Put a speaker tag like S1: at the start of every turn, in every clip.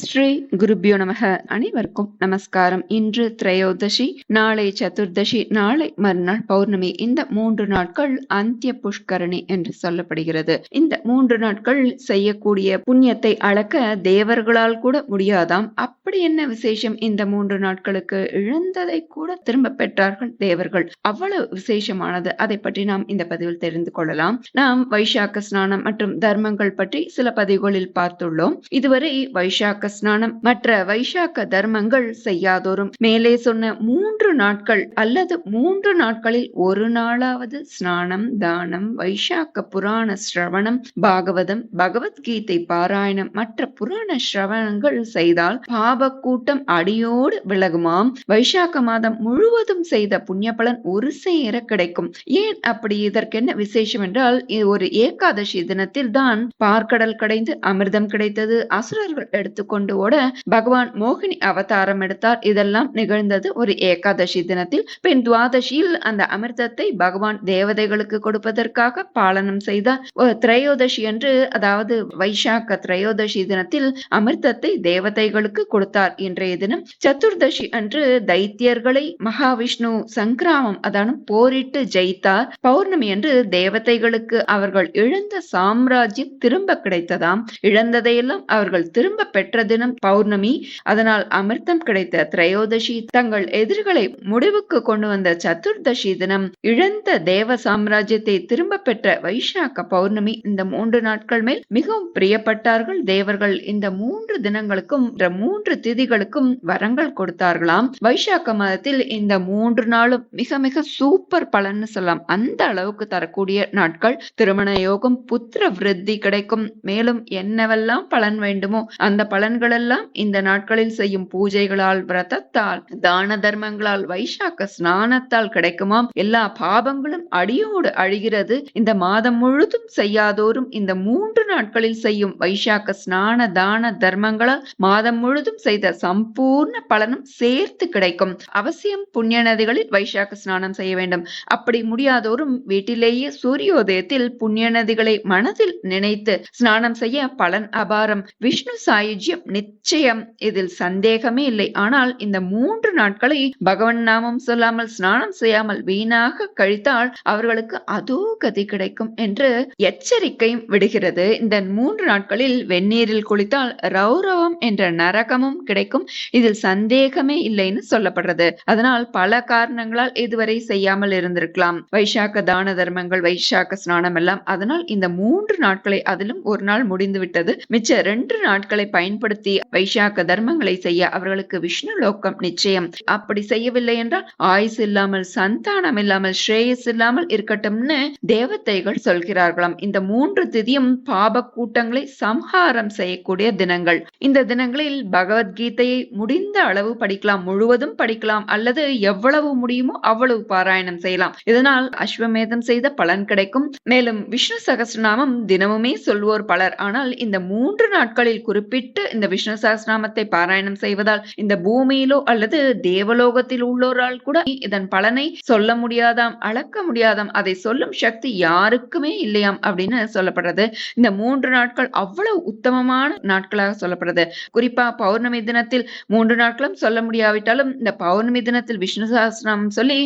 S1: ஸ்ரீ குருபியோ நமக. அனைவருக்கும் நமஸ்காரம். இன்று திரையோதசி நாளை சதுர்தசி நாளை மறுநாள் பௌர்ணமி. இந்த மூன்று நாட்கள் அந்திய புஷ்கரணி என்று சொல்லப்படுகிறது. இந்த மூன்று நாட்கள் செய்யக்கூடிய புண்ணியத்தை அளக்க தேவர்களால் கூட முடியாதாம். அப்படி என்ன விசேஷம் இந்த மூன்று நாட்களுக்கு? இழந்ததை கூட திரும்ப பெற்றார்கள் தேவர்கள். அவ்வளவு விசேஷமானது. அதை பற்றி நாம் இந்த பதிவில் தெரிந்து கொள்ளலாம். நாம் வைசாக்க ஸ்நானம் மற்றும் தர்மங்கள் பற்றி சில பதிவுகளில் பார்த்துள்ளோம். இதுவரை வைசாக்க ஸ்நானம். மற்ற வைசாக்க தர்மங்கள் செய்யாதோறும் மேலே சொன்ன மூன்று நாட்கள் அல்லது மூன்று நாட்களில் ஒரு நாளாவது ஸ்நானம் தானம் வைசாக்க புராண ஸ்ரவணம் பாகவதம் பகவத்கீதை பாராயணம். மற்ற புராண ஸ்ரவணங்கள் செய்தால் பாப கூட்டம் அடியோடு விலகுமாம். வைசாக்க மாதம் முழுவதும் செய்த புண்ணிய பலன் ஒரு சேர கிடைக்கும். ஏன் அப்படி? இதற்கென்ன விசேஷம் என்றால் ஒரு ஏகாதசி தினத்தில் தான் பார்க்கடல் கடைந்து அமிர்தம் கிடைத்தது. அசுரர்கள் எடுத்துக்கொண்டு ஓட பகவான் மோகினி அவதாரம் எடுத்தார். இதெல்லாம் நிகழ்ந்தது ஒரு ஏகாதசி தினத்தில். பின் துவாதசியில் அந்த அமிர்தத்தை பகவான் தேவதைகளுக்கு கொடுப்பதற்காக பாலனம் செய்தார். ஒரு திரையோதசி என்று அதாவது வைசாக்க திரையோதசி தினத்தில் அமிர்தத்தை தேவதைகளுக்கு கொடுத்தார் இன்றைய தினம். சதுர்தசி அன்று தைத்தியர்களை மகாவிஷ்ணு சங்கிராமம் அதான போரிட்டு ஜெயித்தார். பௌர்ணமி அன்று தேவதைகளுக்கு அவர்கள் இழந்த சாம்ராஜ்யம் திரும்ப கிடைத்ததாம். இழந்ததையெல்லாம் அவர்கள் திரும்ப பெற்ற தினம் பௌர்ணமி. அதனால் அமிர்தம் கிடைத்த திரையோதசி தங்கள் எதிர்களை முடிவுக்கு கொண்டு வந்த சதுர்தசி தினம் இழந்த தேவ சாம்ராஜ்யத்தை திரும்ப பெற்ற வைசாக்க பௌர்ணமி இந்த மூன்று நாட்கள் மேல் மிகவும் பிரியப்பட்டார்கள். தேவர்கள் இந்த மூன்று தினங்களுக்கும் மூன்று திதிகளுக்கும் வரங்கள் கொடுத்தார்களாம். வைசாக்க மாதத்தில் இந்த மூன்று நாளும் மிக மிக சூப்பர் பலன்னு சொல்லலாம். அந்த அளவுக்கு தரக்கூடிய நாட்கள். திருமண யோகம் புத்திர விருத்தி கிடைக்கும். மேலும் என்னவெல்லாம் பலன் வேண்டுமோ அந்த பலன் எல்லாம் இந்த நாட்களில் செய்யும் பூஜைகளால் விரதத்தால் தான தர்மங்களால் வைசாக்க ஸ்நானத்தால் கிடைக்குமாம். எல்லா பாபங்களும் அடியோடு அழிகிறது. இந்த மாதம் முழுதும் செய்யாதோரும் இந்த மூன்று நாட்களில் செய்யும் வைசாக்க ஸ்நான தான தர்மங்களால் மாதம் முழுதும் செய்த சம்பூர்ண பலனும் சேர்த்து கிடைக்கும். அவசியம் புண்ணிய நதிகளில் வைசாக்க ஸ்நானம் செய்ய வேண்டும். அப்படி முடியாதோரும் வீட்டிலேயே சூரியோதயத்தில் புண்ணிய நதிகளை மனதில் நினைத்து ஸ்நானம் செய்ய பலன் அபாரம். விஷ்ணு சாயுஜ்ய நிச்சயம் நிச்சயம். இதில் சந்தேகமே இல்லை. ஆனால் இந்த மூன்று நாட்களை பகவன் நாமம் சொல்லாமல் ஸ்நானம் செய்யாமல் வீணாக கழித்தால் அவர்களுக்கு அதோ கதி கிடைக்கும் என்று எச்சரிக்கையும் விடுகிறது. இந்த மூன்று நாட்களில் வெந்நீரில் குளித்தால் ரௌரவம் என்ற நரகமும் கிடைக்கும். இதில் சந்தேகமே இல்லைன்னு சொல்லப்படுறது. அதனால் பல காரணங்களால் இதுவரை செய்யாமல் இருந்திருக்கலாம். வைசாக்க தான தர்மங்கள் வைசாக்க ஸ்நானம் எல்லாம். அதனால் இந்த மூன்று நாட்களை அதிலும் ஒரு நாள் முடிந்து விட்டது மிச்ச ரெண்டு நாட்களை பயன்படுத்த பயன்படுத்தி வைசாக்க தர்மங்களை செய்ய அவர்களுக்கு விஷ்ணு லோக்கம் நிச்சயம். அப்படி செய்யவில்லை என்றால் ஆயுஸ் இல்லாமல் சந்தானம் இல்லாமல் ஸ்ரேயஸ் இல்லாமல் இருக்கட்டும்னு தேவதைகள் சொல்கிறார்களாம். இந்த மூன்று திதியும் பாப கூட்டங்களை சம்ஹாரம் செய்யக்கூடிய தினங்கள். இந்த தினங்களில் பகவத்கீதையை முடிந்த அளவு படிக்கலாம். முழுவதும் படிக்கலாம். அல்லது எவ்வளவு முடியுமோ அவ்வளவு பாராயணம் செய்யலாம். இதனால் அஸ்வமேதம் செய்த பலன் கிடைக்கும். மேலும் விஷ்ணு சகசிரநாமம் தினமுமே சொல்வோர் பலர். ஆனால் இந்த மூன்று நாட்களில் குறிப்பிட்டு இந்த விஷ்ணு சகஸ்ரநாமத்தை பாராயணம் செய்வதால் இந்த பூமியிலோ அல்லது தேவலோகத்தில் உள்ளோரால் கூட இதன் பலனை சொல்ல முடியாதாம் அளக்க முடியாதாம் அதை சொல்லும் சக்தி யாருக்குமே இல்லையாம் அப்படின்னு சொல்லப்படுறது. இந்த மூன்று நாட்கள் அவ்வளவு உத்தமமான நாட்களாக சொல்லப்படுறது. குறிப்பா பௌர்ணமி தினத்தில் மூன்று நாட்களும் சொல்ல முடியாவிட்டாலும் இந்த பௌர்ணமி தினத்தில் விஷ்ணு சகஸ்ரநாமம் சொல்லி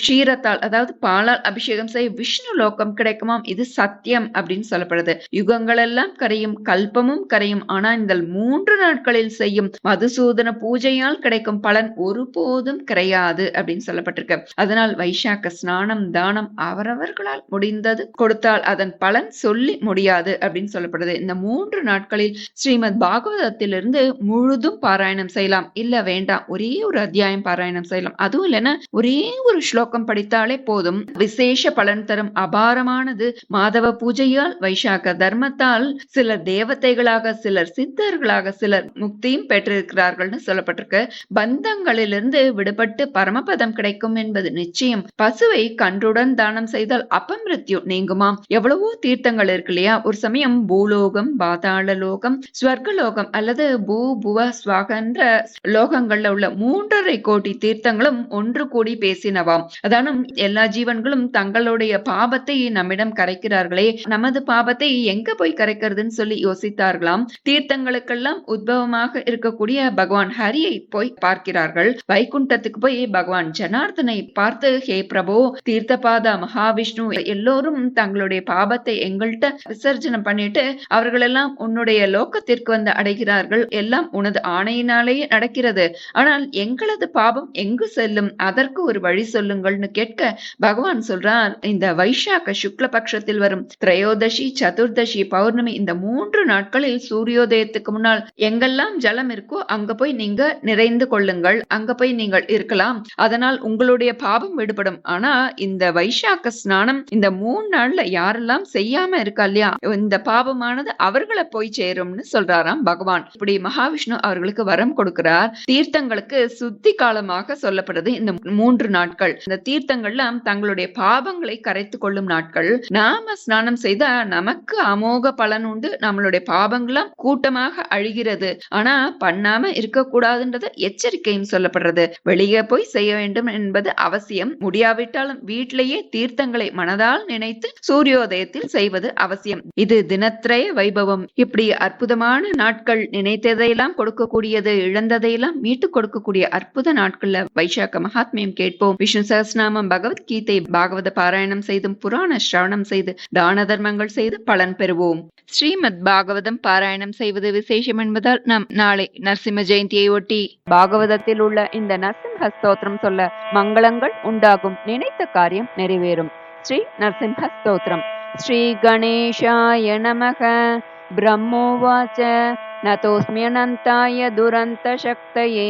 S1: க்ஷீரத்தால் அதாவது பாலால் அபிஷேகம் செய்ய விஷ்ணு லோகம் கிடைக்குமாம் இது சத்தியம் அப்படின்னு சொல்லப்படுது. யுகங்கள் எல்லாம் கரையும் கல்பமும் கரையும். ஆனா இந்த மூணு மூன்று நாட்களில் செய்யும் மதுசூதன பூஜையால் கிடைக்கும் பலன் ஒருபோதும் கிடையாது அப்படின்னு சொல்லப்பட்டிருக்கு. அதனால் வைசாக்க ஸ்நானம் தானம் அவரவர்களால் முடிந்தது. கொடுத்தால் அதன் பலன் சொல்லி முடியாது அப்படின்னு சொல்லப்படுது. இந்த மூன்று நாட்களில் ஸ்ரீமத் பாகவதத்திலிருந்து முழுதும் பாராயணம் செய்யலாம். இல்ல வேண்டாம். ஒரே ஒரு அத்தியாயம் பாராயணம் செய்யலாம். அதுவும் இல்லைன்னா ஒரே ஒரு ஸ்லோகம் படித்தாலே போதும். விசேஷ பலன் தரும் அபாரமானது மாதவ பூஜையால் வைசாக்க தர்மத்தால் சிலர் தேவதைகளாக சிலர் சித்தர்களாக சிலர் முக்தியும் பெற்றிருக்கிறார்கள்னு சொல்லப்பட்டிருக்கு. பந்தங்களிலிருந்து விடுபட்டு பரமபதம் கிடைக்கும் என்பது நிச்சயம். பசுவை கன்றுடன் தானம் செய்தால் அபமிருத்யு நீங்குமாம் எவ்வளவோ தீர்த்தங்கள் இருக்கு இல்லையா? ஒரு சமயம் பூலோகம் பாதாள லோகம் ஸ்வர்கலோகம் அல்லது பூ புவ ஸ்வாகன்ற லோகங்கள்ல உள்ள மூன்றரை கோடி தீர்த்தங்களும் ஒன்று கூடி பேசினவாம். அதான எல்லா ஜீவன்களும் தங்களுடைய பாபத்தை நம்மிடம் கரைக்கிறார்களே. நமது பாபத்தை எங்க போய் கரைக்கிறதுன்னு சொல்லி யோசித்தார்களாம். தீர்த்தங்களுக்கெல்லாம் எல்லாம் உத்பவமாக இருக்கக்கூடிய பகவான் ஹரியை போய் பார்க்கிறார்கள். வைகுண்டத்துக்கு போய் பகவான் ஜனார்தனை பார்த்து ஹே பிரபு தீர்த்தபாதா மகாவிஷ்ணு எல்லோரும் தங்களுடைய பாபத்தை எங்கள்கிட்ட விசர்ஜனம் பண்ணிட்டு அவர்களெல்லாம் உன்னுடைய லோக்கத்திற்கு வந்து அடைகிறார்கள். எல்லாம் உனது ஆணையினாலேயே நடக்கிறது. ஆனால் எங்களது பாபம் எங்கு செல்லும்? அதற்கு ஒரு வழி சொல்லுங்கள்னு கேட்க பகவான் சொல்றார் இந்த வைசாக்க சுக்ல பட்சத்தில் வரும் திரையோதசி சதுர்தசி பௌர்ணமி இந்த மூன்று நாட்களில் சூரியோதயத்துக்கு முன்னால் எங்கெல்லாம் ஜலம் இருக்கோ அங்க போய் நீங்க நிறைந்து கொள்ளுங்கள். அங்க போய் நீங்கள் இருக்கலாம். அதனால் உங்களுடைய பாபம் விடுபடும். ஆனா இந்த வைசாக்க ஸ்நானம் இந்த மூணு நாள்ல யாரெல்லாம் செய்யாம இருக்கா இல்லையா? இந்த பாபமானது அவர்களை போய் சேரும்னு சொல்றாராம் பகவான். இப்படி மகாவிஷ்ணு அவர்களுக்கு வரம் கொடுக்கிறார். தீர்த்தங்களுக்கு சுத்தி காலமாக சொல்லப்படுது இந்த மூன்று நாட்கள். இந்த தீர்த்தங்கள்லாம் தங்களுடைய பாவங்களை கரைத்து கொள்ளும் நாட்கள். நாம ஸ்நானம் செய்தா நமக்கு அமோக பலன் உண்டு. நம்மளுடைய பாவங்களாம் கூட்டமாக வருகிறது. ஆனா பண்ணாம இருக்கக்கூடாதுன்றது எச்சரிக்கையும் சொல்லப்படுறது. வெளியே போய் செய்ய வேண்டும் என்பது அவசியம். முடியாவிட்டாலும் வீட்டிலேயே தீர்த்தங்களை மனதால் நினைத்து சூரியோதயத்தில் செய்வது அவசியம். இது தினத்திரய வைபவம். இப்படி அற்புதமான நாட்கள் நினைத்ததையெல்லாம் கொடுக்கக்கூடியது இழந்ததையெல்லாம் மீட்டு கொடுக்கக்கூடிய அற்புத நாட்கள்ல வைசாக்க மகாத்மியம் கேட்போம். விஷ்ணு சகஸ்நாமம் பகவத்கீதை பாகவத பாராயணம் செய்தும் புராண சிரவணம் செய்து தான தர்மங்கள் செய்து பலன் பெறுவோம். ஸ்ரீமத் பாகவதம் பாராயணம் செய்வது விசேஷம் என்பதால் நாம் நாளை நரசிம்ம ஜெயந்தியை ஒட்டி பாகவதத்தில் உள்ள இந்த நரசிம்ஹ ஸ்தோத்திரம் சொல்ல மங்களங்கள் உண்டாகும் நினைத்த காரியம் நிறைவேறும் ஸ்ரீ நரசிம்ஹ ஸ்தோத்திரம் ஸ்ரீ கணேஷாய நமக ब्रह्मोवाच नतोऽस्म्यनन्ताय दुरन्तशक्तये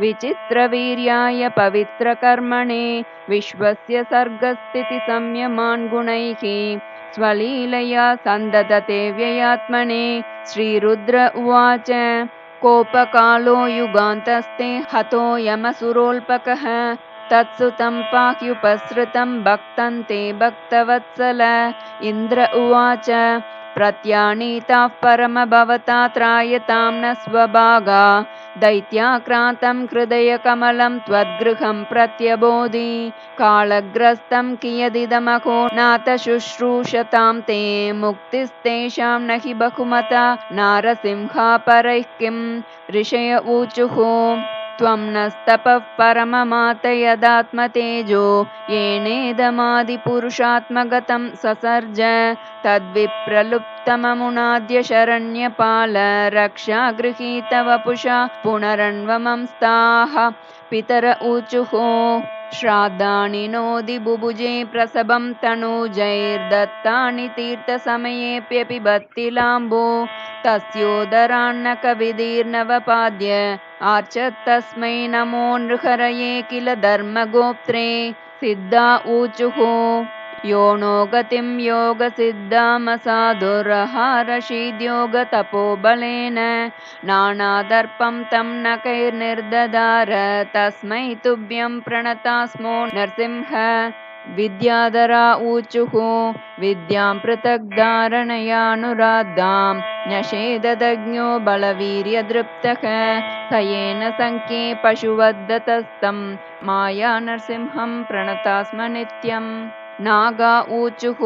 S1: विचित्रवीर्याय पवित्रकर्मणे विश्वस्य सर्गस्थितिसंयमान् गुणैः स्वलीलया सन्ददते व्ययात्मने श्रीरुद्र उवाच कोपकालो युगान्तस्ते हतो यमसुरोल्पकः तत्सुतं पाह्युपसृतं भक्तं ते भक्तवत्सल। इन्द्र उवाच प्रत्यानीताः परमभवता त्रायतां न स्वभागा दैत्याक्रान्तं हृदयकमलं त्वद्गृहं प्रत्यबोधि कालग्रस्तं नाथ शुश्रूषतां ते मुक्तिस्तेषां हि बहुमता नारसिंहापरैः किं ऋषय ऊचुः नस्तपः परममात यदात्मतेजो येनेदमादिपुरुषात्मगतं ससर्ज तद्विप्रलुप्तममुनाद्य शरण्यपाल रक्षा गृहीत वपुषा पुनरन्वमंस्ताः पितर ऊचुः श्राद्धानि नोदि बुभुजे प्रसभं तनूजैर्दत्तानि तीर्थसमयेऽप्यपि बत्तिलाम्बो तस्योदरान्न कविदीर्नवपाद्य आर्चत्तस्मै नमो नृहरये किल धर्मगोप्त्रे सिद्धा ऊचुः यो नो गतिं योगसिद्धामसाधुरहारशीद्योगतपोबलेन नानादर्पं तं नकैर्निर्ददार तस्मै तुभ्यं प्रणतास्मो नरसिंह। विद्याधरा ऊचुः विद्यां पृथग्धारणयानुराद्धां न्यषेददज्ञो बलवीर्यदृप्तः। स येन सङ्ख्ये पशुवद्दतस्तं माया नरसिंहं प्रणतास्म नित्यम् नागा ऊचुः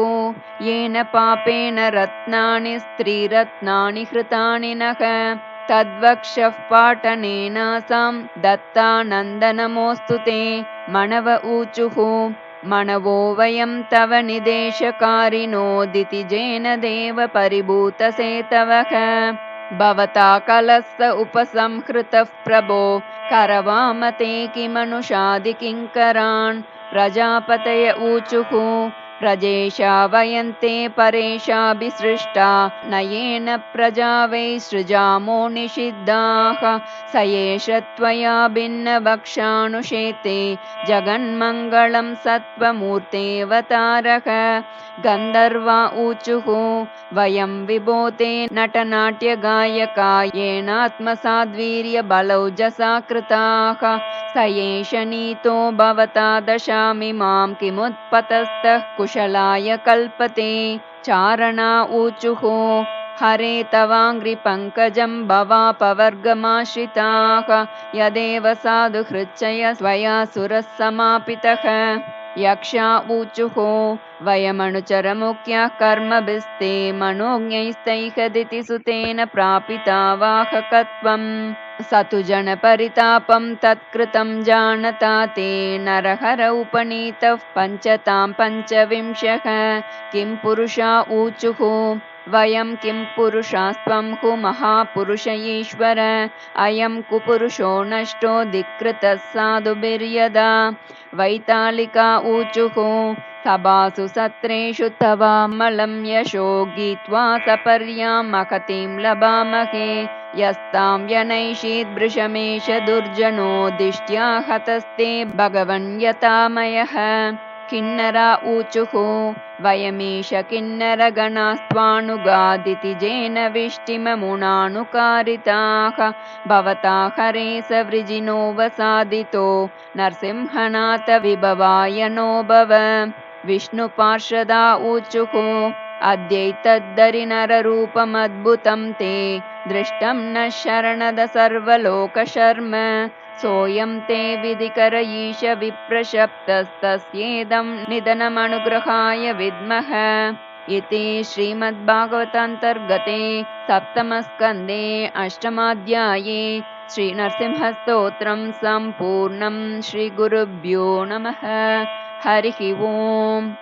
S1: येन पापेन रत्नानि स्त्रीरत्नानि हृतानि नः। तद्वक्षः पाटनेनासां दत्तानन्दनमोऽस्तु ते। मनव ऊचुः मनवो वयं तव निदेशकारिणोदितिजेन देव परिभूतसेतवः। भवता कलस्य उपसंहृतः प्रभो। करवामते किमनुषादिकिङ्करान् प्रजापतय ऊचुः प्रजेशा वयन्ते परेशाभिसृष्टा नयेन प्रजा वै सृजामो निषिद्धाः। स एष त्वया भिन्नवक्षानुषेते जगन्मङ्गलं सत्त्वमूर्तेऽवतारः गन्धर्वा ऊचुः वयं विभोते नटनाट्यगायका येनात्मसाद्वीर्यबलौजसा कृताः स एष नीतो भवता दशामिमां किमुत्पतस्तः कुशलाय कल्पते चारणा ऊचुः। हरे तवाङ्घ्रिपङ्कजं भवापवर्गमाश्रिताः। यदेव साधु हृच्चय स्वया सुरः समापितः यक्षा ऊचुः वयमनुचरमुख्यः कर्मभिस्ते मनोज्ञैस्तैहदिति सुतेन प्रापिता वाहकत्वम् स तु जनपरितापं तत्कृतं जानता ते नरहर उपनीतः पञ्चतां पञ्चविंशः। किं पुरुषा ऊचुः वयं किं पुरुषास्त्वं हु महापुरुष ईश्वर। अयं कुपुरुषो नष्टो धिक्कृतः साधुभिर्यदा। वैतालिका ऊचुः सभासु सत्रेषु तवामलं यशो गीत्वा सपर्यां महतीं लभामहे। यस्तां व्यनैषीद्भृशमेष दुर्जनो दिष्ट्या हतस्ते भगवन् यतामयः किन्नरा ऊचुः वयमीश किन्नरगणास्त्वानुगादिति जेन विष्टिममुनानुकारिताः भवता हरे स वृजिनो वसादितो नरसिंहनाथ विभवाय नो भव विष्णुपार्षदा ऊचुः अद्यैतद्धरिनररूपमद्भुतं ते दृष्टं न शरणद सर्वलोकशर्म सोऽयं ते विधिकर ईश विप्रशप्तस्तस्येदं निधनमनुग्रहाय विद्मः। इति श्रीमद्भागवतान्तर्गते सप्तमस्कन्दे अष्टमाध्याये श्रीनरसिंहस्तोत्रं सम्पूर्णं श्रीगुरुभ्यो नमः। हरिः ओम्